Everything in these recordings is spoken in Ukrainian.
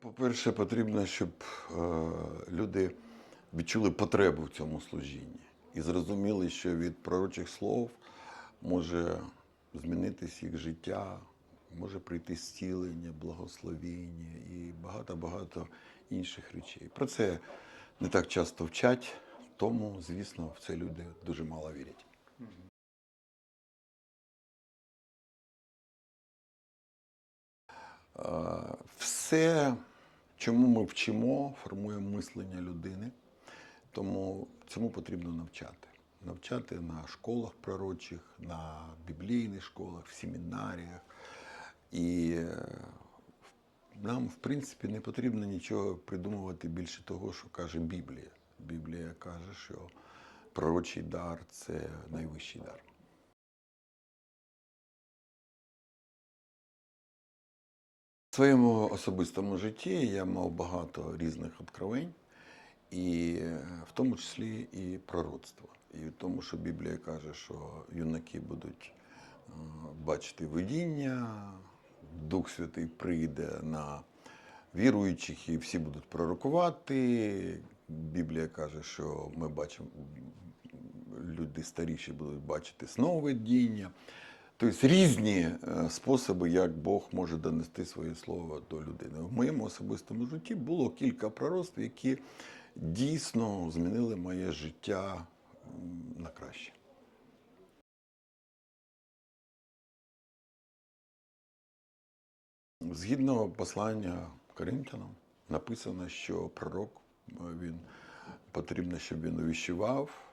по-перше, потрібно, щоб е, люди відчули потребу в цьому служінні і зрозуміли, що від пророчих слов може змінитись їх життя, може прийти зцілення, благословіння і багато-багато інших речей. Про це не так часто вчать, тому, звісно, в це люди дуже мало вірять. Е, Все, чому ми вчимо, формує мислення людини, тому цьому потрібно навчати. Навчати на школах пророчих, на біблійних школах, в семінаріях. І е, нам, в принципі, не потрібно нічого придумувати більше того, що каже Біблія. Біблія каже, що пророчий дар це найвищий дар. В своєму особистому житті я мав багато різних откровень, і е, в тому числі і пророцтво. І в тому, що Біблія каже, що юнаки будуть е, бачити видіння, Дух Святий прийде на віруючих і всі будуть пророкувати. Біблія каже, що ми бачимо, люди старіші будуть бачити сновидіння. Тобто різні е, способи, як Бог може донести своє слово до людини. В моєму особистому житті було кілька пророцтв, які дійсно змінили моє життя на краще. Згідно послання Коринтянам, написано, що пророк е, він потрібно, щоб він увіщував,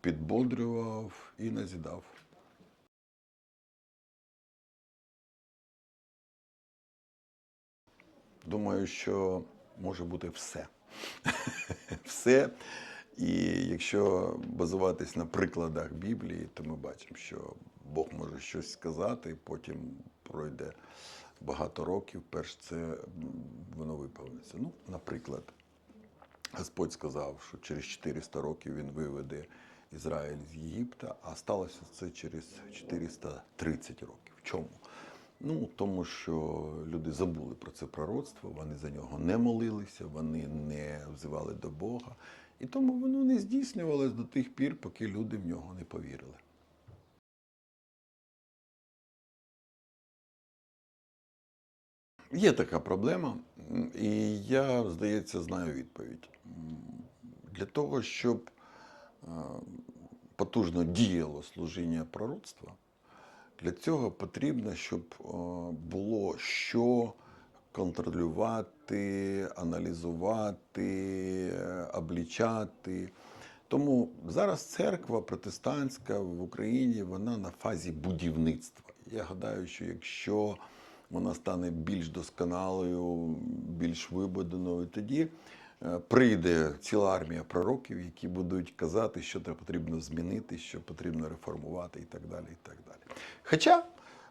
підбодрював і назідав. Думаю, що може бути все. все. І якщо базуватись на прикладах Біблії, то ми бачимо, що Бог може щось сказати, потім пройде багато років, перш це воно виповниться. Ну, наприклад, Господь сказав, що через 400 років він виведе Ізраїль з Єгипта, а сталося це через 430 років. В Чому? Ну, тому що люди забули про це пророцтво, вони за нього не молилися, вони не взивали до Бога. І тому воно не здійснювалось до тих пір, поки люди в нього не повірили. Є така проблема, і я, здається, знаю відповідь. Для того, щоб е, потужно діяло служіння пророцтва, для цього потрібно, щоб е, було що контролювати, аналізувати, е, облічати. Тому зараз церква протестантська в Україні вона на фазі будівництва. Я гадаю, що якщо вона стане більш досконалою, більш вибудованою, тоді прийде ціла армія пророків, які будуть казати, що треба потрібно змінити, що потрібно реформувати і так далі. І так далі. Хоча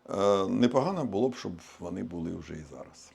е, непогано було б, щоб вони були вже і зараз.